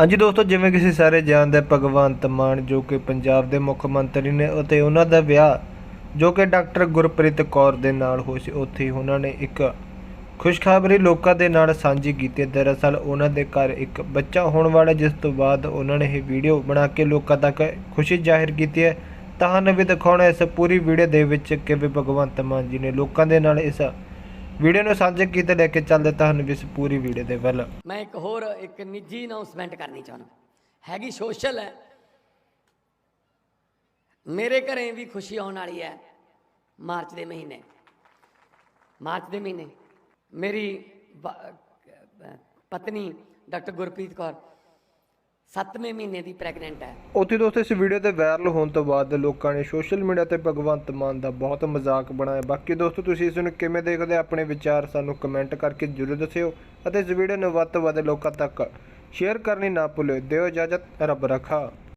ਹਾਂਜੀ ਦੋਸਤੋ, ਜਿਵੇਂ ਕਿ ਅਸੀਂ ਸਾਰੇ ਜਾਣਦੇ ਭਗਵੰਤ ਮਾਨ ਜੋ ਕਿ ਪੰਜਾਬ ਦੇ ਮੁੱਖ ਮੰਤਰੀ ਨੇ ਅਤੇ ਉਹਨਾਂ ਦਾ ਵਿਆਹ ਜੋ ਕਿ ਡਾਕਟਰ ਗੁਰਪ੍ਰੀਤ ਕੌਰ ਦੇ ਨਾਲ ਹੋਇਆ ਸੀ, ਉੱਥੇ ਹੀ ਉਹਨਾਂ ਨੇ ਇੱਕ ਖੁਸ਼ਖਬਰੀ ਲੋਕਾਂ ਦੇ ਨਾਲ ਸਾਂਝੀ ਕੀਤੀ। ਦਰਅਸਲ ਉਹਨਾਂ ਦੇ ਘਰ ਇੱਕ ਬੱਚਾ ਹੋਣ ਵਾਲਾ ਜਿਸ ਤੋਂ ਬਾਅਦ ਉਹਨਾਂ ਨੇ ਇਹ ਵੀਡੀਓ ਬਣਾ ਕੇ ਲੋਕਾਂ ਤੱਕ ਖੁਸ਼ੀ ਜ਼ਾਹਿਰ ਕੀਤੀ ਹੈ। ਤੁਹਾਨੂੰ ਵੀ ਦਿਖਾਉਣਾ ਇਸ ਪੂਰੀ ਵੀਡੀਓ ਦੇ ਵਿੱਚ ਕਿਵੇਂ ਭਗਵੰਤ ਮਾਨ ਜੀ ਨੇ ਲੋਕਾਂ ਦੇ ਨਾਲ ਇਸ ਵੀਡੀਓ ਨੂੰ ਸਾਂਝੇ ਕੀਤਾ ਲੈ ਕੇ ਚੱਲਦੇ ਤੁਹਾਨੂੰ ਇਸ ਪੂਰੀ ਵੀਡੀਓ ਦੇ ਵੱਲ। ਮੈਂ ਇੱਕ ਹੋਰ, ਇੱਕ ਨਿੱਜੀ ਅਨਾਉਂਸਮੈਂਟ ਕਰਨੀ ਚਾਹੁੰਦਾ। ਹੈਗੀ ਸੋਸ਼ਲ ਹੈ। ਮੇਰੇ ਘਰੇ ਵੀ ਖੁਸ਼ੀ ਆਉਣ ਵਾਲੀ ਹੈ ਮਾਰਚ ਦੇ ਮਹੀਨੇ। ਮਾਰਚ ਦੇ ਮਹੀਨੇ। ਮੇਰੀ ਪਤਨੀ ਡਾਕਟਰ ਗੁਰਪ੍ਰੀਤ ਕੌਰ 7ਵੇਂ ਮਹੀਨੇ ਦੀ ਪ੍ਰੈਗਨੈਂਟ ਹੈ। ਉੱਥੇ ਦੋਸਤੋ, ਇਸ ਵੀਡੀਓ ਤੇ ਵਾਇਰਲ ਹੋਣ ਤੋਂ ਬਾਅਦ ਲੋਕਾਂ ਨੇ ਸੋਸ਼ਲ ਮੀਡੀਆ ਤੇ ਭਗਵੰਤ ਮਾਨ ਦਾ ਬਹੁਤ ਮਜ਼ਾਕ ਬਣਾਇਆ। ਬਾਕੀ ਦੋਸਤੋ, ਤੁਸੀਂ ਇਸ ਨੂੰ ਕਿਵੇਂ ਦੇਖਦੇ ਆਪਣੇ ਵਿਚਾਰ ਸਾਨੂੰ ਕਮੈਂਟ ਕਰਕੇ ਜ਼ਰੂਰ ਦੱਸਿਓ ਅਤੇ ਇਸ ਵੀਡੀਓ ਨੂੰ ਵੱਧ ਤੋਂ ਵੱਧ ਲੋਕਾਂ ਤੱਕ ਸ਼ੇਅਰ ਕਰਨੀ ਨਾ ਭੁੱਲਿਓ। ਦਿਓ ਇਜਾਜ਼ਤ, ਰੱਬ ਰੱਖਾ